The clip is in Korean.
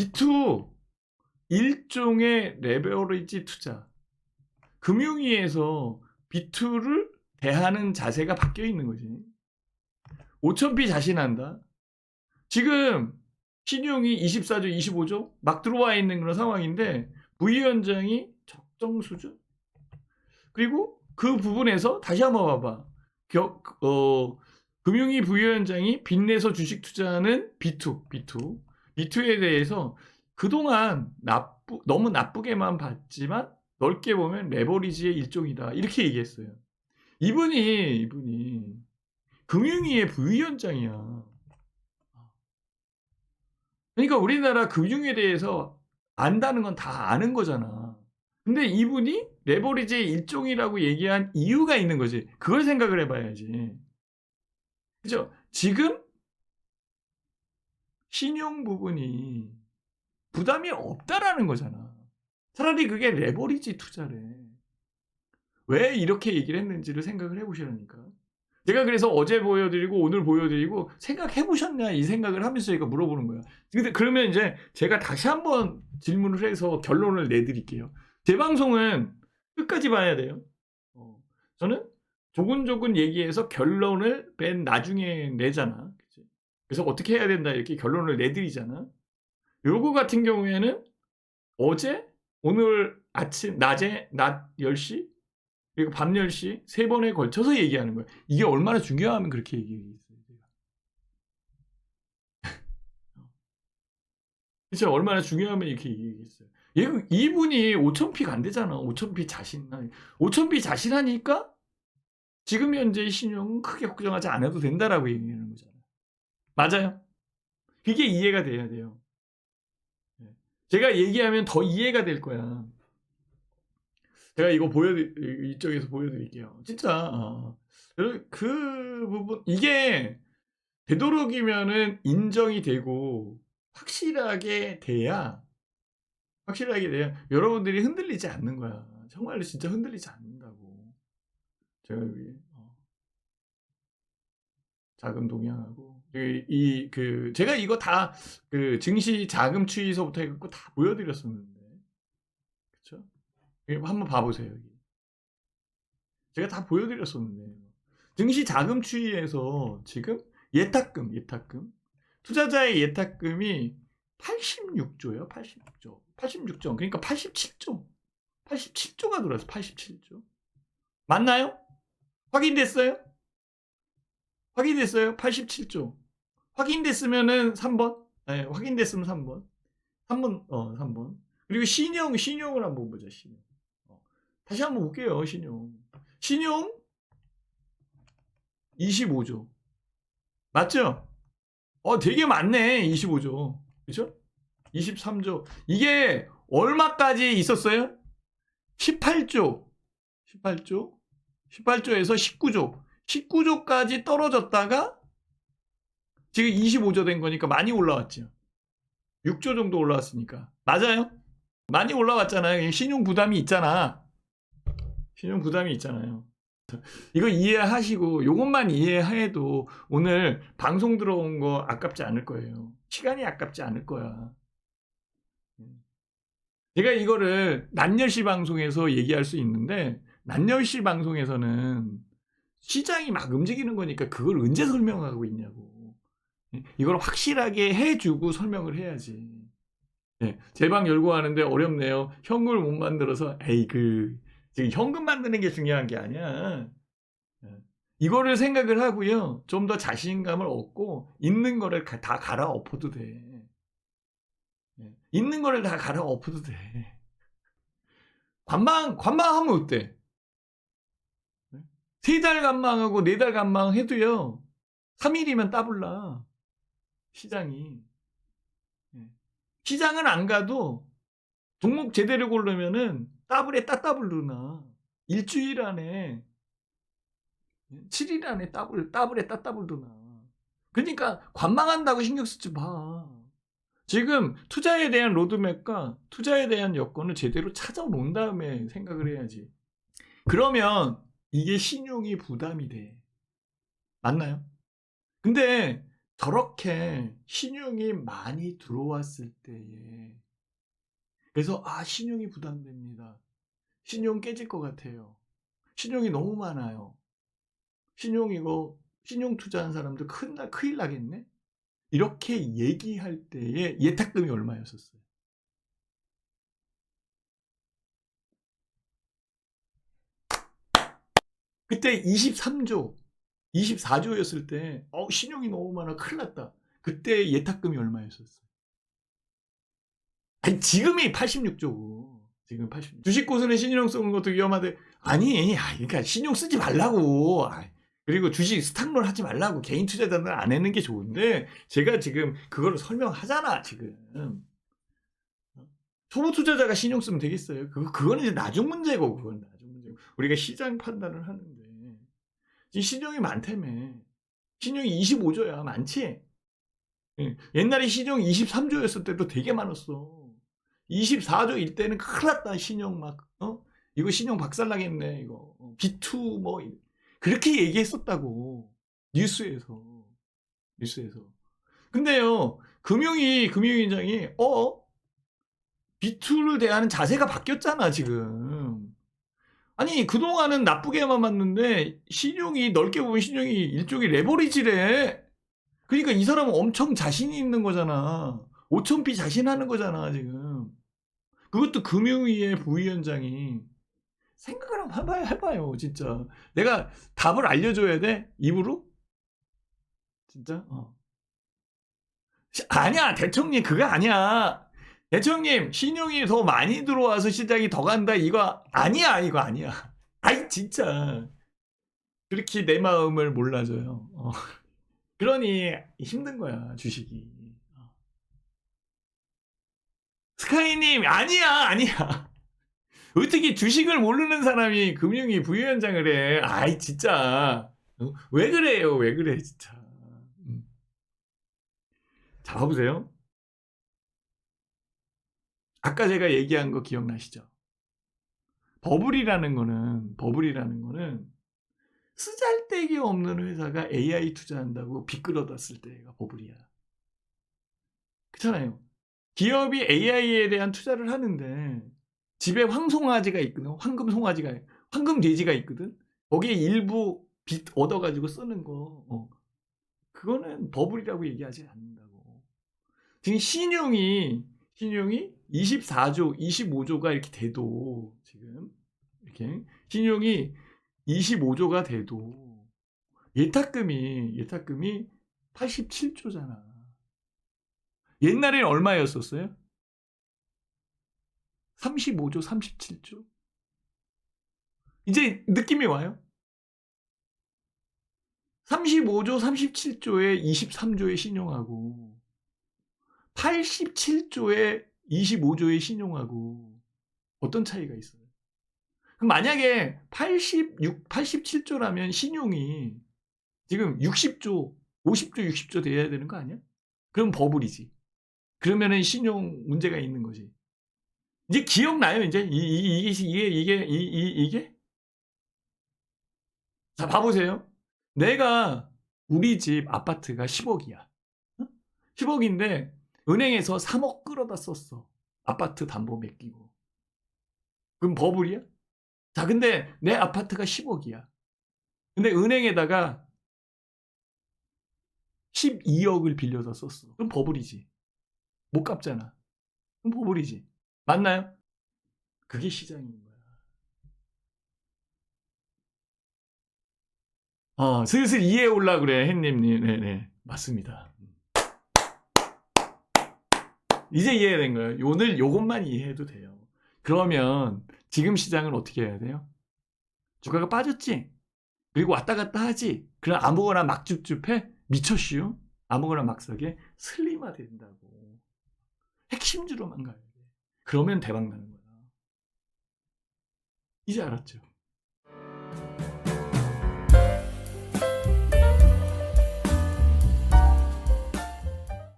B2 일종의 레버리지 투자. 금융위에서 B2를 대하는 자세가 바뀌어 있는 거지. 5천비 자신한다. 지금 신용이 24조, 25조 막 들어와 있는 그런 상황인데 부위원장이 적정 수준. 그리고 그 부분에서 다시 한번 봐봐. 겨, 어, 금융위 부위원장이 빚내서 주식 투자하는 B2, B2, B2에 대해서 그동안 나쁘, 너무 나쁘게만 봤지만 넓게 보면 레버리지의 일종이다. 이렇게 얘기했어요. 이분이, 이분이 금융위의 부위원장이야. 그러니까 우리나라 금융에 대해서 안다는 건 다 아는 거잖아. 근데 이분이 레버리지의 일종이라고 얘기한 이유가 있는 거지. 그걸 생각을 해봐야지. 그죠? 지금 신용 부분이 부담이 없다라는 거잖아. 차라리 그게 레버리지 투자래. 왜 이렇게 얘기를 했는지를 생각을 해보시라니까. 제가 그래서 어제 보여드리고 오늘 보여드리고 생각해 보셨냐 이 생각을 하면서 제가 물어보는 거야. 근데 그러면 이제 제가 다시 한번 질문을 해서 결론을 내드릴게요. 제 방송은 끝까지 봐야 돼요. 어, 저는 조근조근 얘기해서 결론을 맨 나중에 내잖아. 그래서 어떻게 해야 된다 이렇게 결론을 내드리잖아. 요거 같은 경우에는 어제, 오늘 아침, 낮에, 낮 10시, 그리고 밤 10시 세 번에 걸쳐서 얘기하는 거예요. 이게 얼마나 중요하면 그렇게 얘기했어요. 그렇죠. 얼마나 중요하면 이렇게 얘기했어요. 얘, 이분이 5천피가 안 되잖아. 5천피 자신. 5천피 자신하니까 지금 현재의 신용은 크게 걱정하지 않아도 된다라고 얘기하는 거잖아요. 맞아요. 그게 이해가 돼야 돼요. 네. 제가 얘기하면 더 이해가 될 거야. 제가 이거 보여 이쪽에서 보여드릴게요. 진짜 어. 그 부분 이게 되도록이면은 인정이 되고 확실하게 돼야 확실하게 돼야 여러분들이 흔들리지 않는 거야. 정말로 진짜 흔들리지 않는다고. 제가 여기 어. 자금 동향하고 이 그 제가 이거 다 그 증시 자금 추이서부터 해갖고 다 보여드렸었는데 그렇죠? 한번 봐보세요. 여기. 제가 다 보여드렸었는데 증시 자금 추이에서 지금 예탁금, 예탁금 투자자의 예탁금이 86조예요. 86조. 86조. 그러니까 87조. 87조가 들어왔어. 87조. 맞나요? 확인됐어요? 확인됐어요? 87조. 확인됐으면은 3번. 네, 확인됐으면 3번. 3번, 어, 3번. 그리고 신용, 신용을 한번 보자, 신용. 어, 다시 한번 볼게요, 신용. 신용 25조. 맞죠? 어, 되게 많네, 25조. 그죠? 23조. 이게 얼마까지 있었어요? 18조. 18조. 18조에서 19조. 19조까지 떨어졌다가 지금 25조 된 거니까 많이 올라왔죠. 6조 정도 올라왔으니까. 맞아요? 많이 올라왔잖아요. 신용 부담이 있잖아. 신용 부담이 있잖아요. 이거 이해하시고 요것만 이해해도 오늘 방송 들어온 거 아깝지 않을 거예요. 시간이 아깝지 않을 거야. 제가 이거를 낮 10시 방송에서 얘기할 수 있는데 낮 10시 방송에서는 시장이 막 움직이는 거니까 그걸 언제 설명하고 있냐고. 이걸 확실하게 해주고 설명을 해야지. 네, 제방 열고 하는데 어렵네요. 현금을 못 만들어서 에이 그 지금 현금 만드는 게 중요한 게 아니야. 네. 이거를 생각을 하고요. 좀 더 자신감을 얻고 있는 거를 다 갈아엎어도 돼. 네. 있는 거를 다 갈아엎어도 돼. 관망 관망하면 어때? 네? 세달 관망하고 네 달 관망 해도요. 3일이면 따블라. 시장이. 시장은 안 가도 종목 제대로 고르면은 따블에 따따블 누나. 일주일 안에 7일 안에 따블 따블에 따따블 누나. 그러니까 관망한다고 신경 쓰지 마. 지금 투자에 대한 로드맵과 투자에 대한 여건을 제대로 찾아놓은 다음에 생각을 해야지. 그러면 이게 신용이 부담이 돼. 맞나요? 근데 저렇게 신용이 많이 들어왔을 때에 그래서 아 신용이 부담됩니다. 신용 깨질 것 같아요. 신용이 너무 많아요. 신용 이거 신용 투자한 사람들 큰일, 나- 큰일 나겠네. 이렇게 얘기할 때에 예탁금이 얼마였었어요? 그때 23조, 24조였을 때, 어, 신용이 너무 많아, 큰일 났다. 그때 예탁금이 얼마였었어요? 아니, 지금이 86조고. 지금 86. 주식 고수는 신용 쓰는 것도 위험하대. 아니, 아, 그러니까 신용 쓰지 말라고. 아, 그리고 주식 스탁롤 하지 말라고. 개인 투자자는 안 하는 게 좋은데, 제가 지금 그거를 설명하잖아, 지금. 초보 투자자가 신용 쓰면 되겠어요. 그거, 그거는 이제 나중 문제고, 그건 나중 문제고. 우리가 시장 판단을 하는데. 신용이 많다며. 신용이 25조야. 많지? 예. 옛날에 신용이 23조였을 때도 되게 많았어. 24조일 때는 큰일 났다. 신용 막, 어? 이거 신용 박살나겠네. 이거. 어, B2 뭐. 이- 그렇게 얘기했었다고. 뉴스에서. 뉴스에서. 근데요, 금융위, 금융위원장이, 어? B2를 대하는 자세가 바뀌었잖아, 지금. 아니, 그동안은 나쁘게만 봤는데, 신용이, 넓게 보면 신용이 일종의 레버리지래. 그러니까 이 사람은 엄청 자신이 있는 거잖아. 5천비 자신하는 거잖아, 지금. 그것도 금융위의 부위원장이 생각을 한번 해봐요, 해봐요, 진짜. 내가 답을 알려줘야 돼? 입으로? 진짜? 어. 시- 아니야, 대통령, 그거 아니야. 대통령, 신용이 더 많이 들어와서 시장이 더 간다, 이거 아니야, 이거 아니야. 아이, 진짜. 그렇게 내 마음을 몰라줘요. 어. 그러니 힘든 거야, 주식이. 어. 스카이님, 아니야, 아니야. 어떻게 주식을 모르는 사람이 금융위 부위원장을 해? 아이, 진짜. 어? 왜 그래요? 왜 그래, 진짜. 음. 자, 봐보세요. 아까 제가 얘기한 거 기억나시죠? 버블이라는 거는, 버블이라는 거는 쓰잘데기 없는 회사가 AI 투자한다고 빚 끌어놨을 때가 버블이야. 그렇잖아요. 기업이 AI에 대한 투자를 하는데 집에 황송아지가 있거든. 황금 송아지가 황금 돼지가 있거든. 거기에 일부 빚 얻어가지고 쓰는 거. 어. 그거는 버블이라고 얘기하지 않는다고. 지금 신용이 신용이 24조, 25조가 이렇게 돼도 지금 이렇게 신용이 25조가 돼도 예탁금이 예탁금이 87조잖아. 옛날에는 얼마였었어요? 35조, 37조. 이제 느낌이 와요. 35조, 37조에 23조의 신용하고 87조에 25조의 신용하고 어떤 차이가 있어요? 그럼 만약에 86, 87조라면 신용이 지금 60조, 50조, 60조 돼야 되는 거 아니야? 그럼 버블이지. 그러면은 신용 문제가 있는 거지. 이제 기억나요, 이제? 이, 이, 이게, 이게, 이게, 이, 이, 이게? 자, 봐보세요. 내가 우리 집 아파트가 10억이야. 10억인데 은행에서 3억 끌어다 썼어. 아파트 담보 맡기고. 그럼 버블이야? 자, 근데 내 아파트가 10억이야. 근데 은행에다가 12억을 빌려서 썼어. 그럼 버블이지. 못 갚잖아. 그럼 버블이지. 맞나요? 그게 시장인 거야. 어, 슬슬 이해해 올라 그래, 햇님님. 네네. 맞습니다. 이제 이해된 거예요. 오늘 요것만 이해해도 돼요. 그러면 지금 시장은 어떻게 해야 돼요? 주가가 빠졌지? 그리고 왔다 갔다 하지? 그럼 아무거나 막 줍줍해? 미쳤슈? 아무거나 막 사게? 슬림화 된다고. 핵심주로만 가야 돼. 그러면 대박 나는 거야. 이제 알았죠?